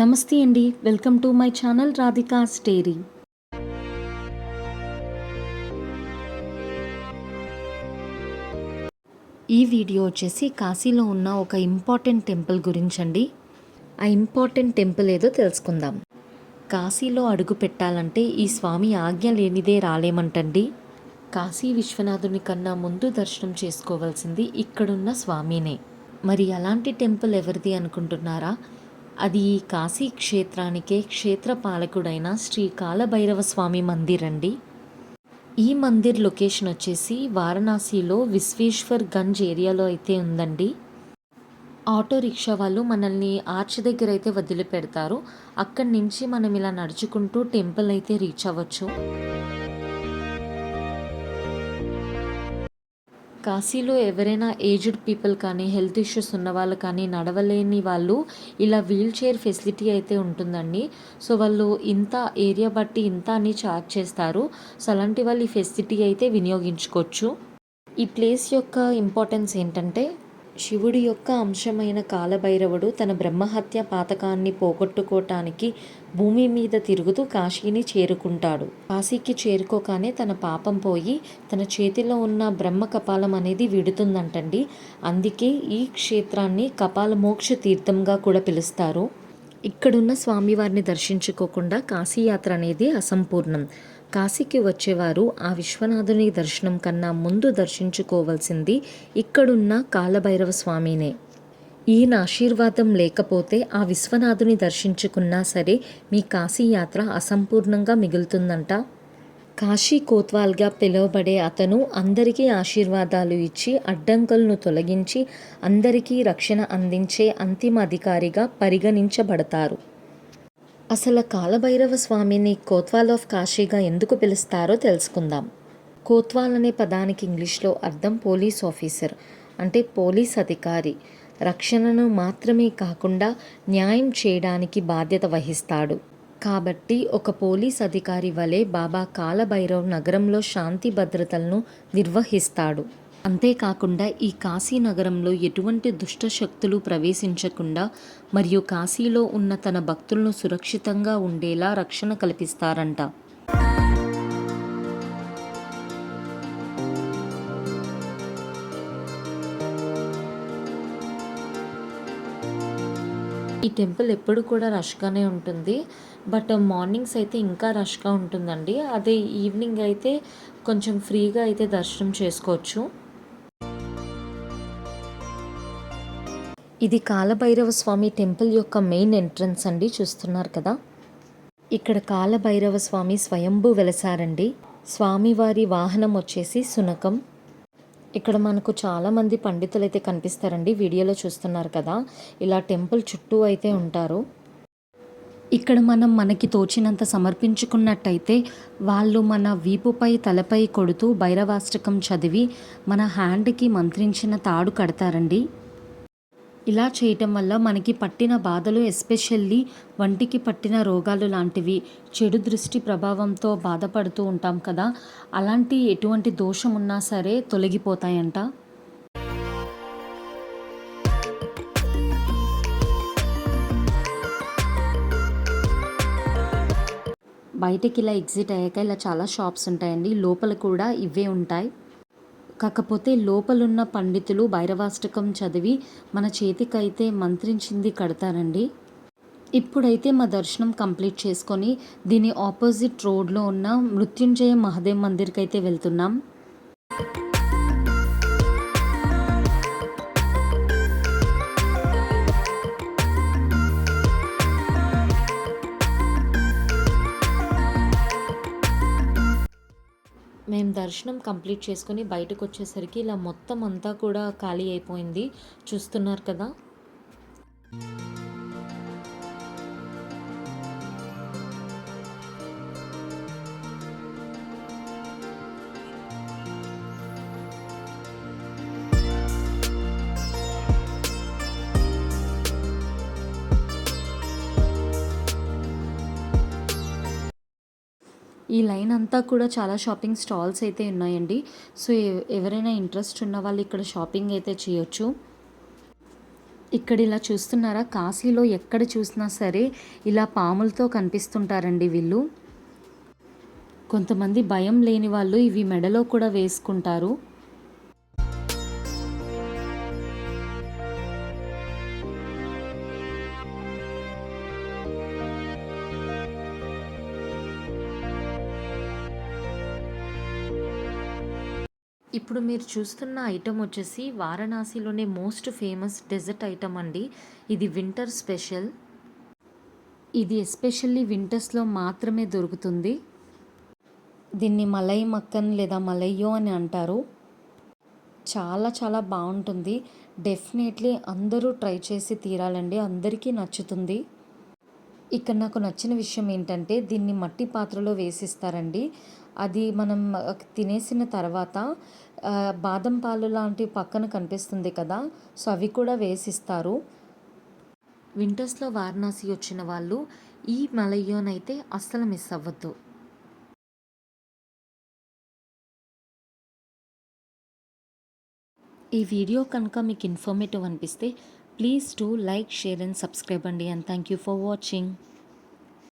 నమస్తే అండి. Welcome to my channel Radhika స్టేరీ. ఈ వీడియో వచ్చేసి కాశీలో ఉన్న ఒక ఇంపార్టెంట్ టెంపుల్ గురించి అండి ఆ ఇంపార్టెంట్ టెంపుల్ ఏదో తెలుసుకుందాం. కాశీలో అడుగు పెట్టాలంటే ఈ స్వామి ఆజ్ఞ లేనిదే రాలేమంటండి. కాశీ విశ్వనాథుని కన్నా ముందు దర్శనం చేసుకోవాల్సింది ఇక్కడున్న స్వామినే. మరి అలాంటి టెంపుల్ ఎవరిది అనుకుంటున్నారా? అది కాశీ క్షేత్రానికే క్షేత్రపాలకుడైన శ్రీ కాలభైరవ స్వామి మందిర్ అండి. ఈ మందిర్ లొకేషన్ వచ్చేసి వారణాసిలో విశ్వేశ్వర్ గంజ్ ఏరియాలో అయితే ఉందండి. ఆటో రిక్షా వాళ్ళు మనల్ని ఆర్చ్ దగ్గర అయితే వదిలిపెడతారు. అక్కడి నుంచి మనం ఇలా నడుచుకుంటూ టెంపుల్ అయితే రీచ్ అవ్వచ్చు. కాశీలో ఎవరైనా ఏజ్డ్ పీపుల్ కానీ హెల్త్ ఇష్యూస్ ఉన్న వాళ్ళు కానీ నడవలేని వాళ్ళు ఇలా వీల్ చైర్ ఫెసిలిటీ అయితే ఉంటుందండి. సో వాళ్ళు ఇంత ఏరియా బట్టి ఇంత అని చార్జ్ చేస్తారు. సో అలాంటి వాళ్ళు ఈ ఫెసిలిటీ అయితే వినియోగించుకోవచ్చు. ఈ ప్లేస్ యొక్క ఇంపార్టెన్స్ ఏంటంటే శివుడి యొక్క అంశమైన కాలభైరవుడు తన బ్రహ్మహత్య పాతకాన్ని పోగొట్టుకోవటానికి భూమి మీద తిరుగుతూ కాశీని చేరుకుంటాడు. కాశీకి చేరుకోగానే తన పాపం పోయి తన చేతిలో ఉన్న బ్రహ్మ కపాలం అనేది విడుతుందంటండి. అందుకే ఈ క్షేత్రాన్ని కపాల మోక్ష తీర్థంగా కూడా పిలుస్తారు. ఇక్కడున్న స్వామివారిని దర్శించుకోకుండా కాశీయాత్ర అనేది అసంపూర్ణం. కాశీకి వచ్చేవారు ఆ విశ్వనాథుని దర్శనం కన్నా ముందు దర్శించుకోవలసింది ఇక్కడున్న కాలభైరవ స్వామినే. ఈయన ఆశీర్వాదం లేకపోతే ఆ విశ్వనాథుని దర్శించుకున్నా సరే మీ కాశీ యాత్ర అసంపూర్ణంగా మిగులుతుందంట. కాశీ కోత్వాల్గా పిలువబడే అతను అందరికీ ఆశీర్వాదాలు ఇచ్చి అడ్డంకులను తొలగించి అందరికీ రక్షణ అందించే అంతిమ అధికారిగా పరిగణించబడతారు. అసలు కాలభైరవ స్వామిని కోత్వాల్ ఆఫ్ కాశీగా ఎందుకు పిలుస్తారో తెలుసుకుందాం. కోత్వాల్ అనే పదానికి ఇంగ్లీష్లో అర్థం పోలీస్ ఆఫీసర్ అంటే పోలీస్ అధికారి. రక్షణను మాత్రమే కాకుండా న్యాయం చేయడానికి బాధ్యత వహిస్తాడు. కాబట్టి ఒక పోలీస్ అధికారి వలె బాబా కాలభైరవ్ నగరంలో శాంతి భద్రతలను నిర్వహిస్తాడు. అంతేకాకుండా ఈ కాశీ నగరంలో ఎటువంటి దుష్ట శక్తులు ప్రవేశించకుండా మరియు కాశీలో ఉన్న తన భక్తులను సురక్షితంగా ఉండేలా రక్షణ కల్పిస్తారంట. ఈ టెంపుల్ ఎప్పుడు కూడా రష్గానే ఉంటుంది. బట్ మార్నింగ్స్ అయితే ఇంకా రష్గా ఉంటుందండి. అదే ఈవినింగ్ అయితే కొంచెం ఫ్రీగా అయితే దర్శనం చేసుకోవచ్చు. ఇది కాలభైరవ స్వామి టెంపుల్ యొక్క మెయిన్ ఎంట్రన్స్ అండి చూస్తున్నారు కదా. ఇక్కడ కాలభైరవ స్వామి స్వయంభూ వెలసారండి. స్వామివారి వాహనం వచ్చేసి సునకం. ఇక్కడ మనకు చాలామంది పండితులు అయితే కనిపిస్తారండి వీడియోలో చూస్తున్నారు కదా. ఇలా టెంపుల్ చుట్టూ అయితే ఉంటారు. ఇక్కడ మనం మనకి తోచినంత సమర్పించుకున్నట్టయితే వాళ్ళు మన వీపుపై తలపై కొడుతూ భైరవాష్టకం చదివి మన హ్యాండ్కి మంత్రించిన తాడు కడతారండి. ఇలా చేయటం వల్ల మనకి పట్టిన బాధలు ఎస్పెషల్లీ వంటికి పట్టిన రోగాలు లాంటివి చెడు దృష్టి ప్రభావంతో బాధపడుతూ ఉంటాం కదా. అలాంటి ఎటువంటి దోషం ఉన్నా సరే తొలగిపోతాయంట. బయటికి ఇలా ఎగ్జిట్ అయ్యాక ఇలా చాలా షాప్స్ ఉంటాయండి. లోపల కూడా ఇవే ఉంటాయి. కాకపోతే లోపలున్న పండితులు భైరవాష్టకం చదివి మన చేతికైతే మంత్రించింది కడతారండి. ఇప్పుడైతే మా దర్శనం కంప్లీట్ చేసుకొని దీని ఆపోజిట్ రోడ్లో ఉన్న మృత్యుంజయ మహదేవ్ మందిర్కి అయితే వెళ్తున్నాం. దర్శనం కంప్లీట్ చేసుకొని బయటకు వచ్చేసరికి ఇలా మొత్తం అంతా కూడా ఖాళీ అయిపోయింది. చూస్తున్నారు కదా? ఈ లైన్ అంతా కూడా చాలా షాపింగ్ స్టాల్స్ అయితే ఉన్నాయండి. సో ఎ- ఎవరైనా ఇంట్రెస్ట్ ఉన్న వాళ్ళు ఇక్కడ షాపింగ్ అయితే చేయొచ్చు. ఇక్కడ ఇలా చూస్తున్నారా? కాశీలో ఎక్కడ చూసినా సరే ఇలా పాములతో కనిపిస్తుంటారండి వీళ్ళు. కొంతమంది భయం లేని వాళ్ళు ఇవి మెడలో కూడా వేసుకుంటారు. ఇప్పుడు మీరు చూస్తున్న ఐటమ్ వచ్చేసి వారణాసిలోనే మోస్ట్ ఫేమస్ డెజర్ట్ ఐటమ్ అండి. ఇది వింటర్ స్పెషల్ ఇది ఎస్పెషల్లీ వింటర్స్లో మాత్రమే దొరుకుతుంది. దీన్ని మలై మక్కన్ లేదా మలయ్యో అని అంటారు. చాలా చాలా బాగుంటుంది. డెఫినెట్లీ అందరూ ట్రై చేసి తీరాలండి. అందరికీ నచ్చుతుంది. ఇక్కడ నాకు నచ్చిన విషయం ఏంటంటే దీన్ని మట్టి పాత్రలో వేసిస్తారండి. అది మనం తినేసిన తర్వాత బాదం పాలు లాంటివి పక్కన కనిపిస్తుంది కదా సో అవి కూడా వేసిస్తారు. వింటర్స్లో వారణాసి వచ్చిన వాళ్ళు ఈ మలయ్యోనైతే అస్సలు మిస్ అవ్వద్దు. ఈ వీడియో కనుక మీకు ఇన్ఫర్మేటివ్ అనిపిస్తే please to like share and subscribe అండి. And thank you for watching.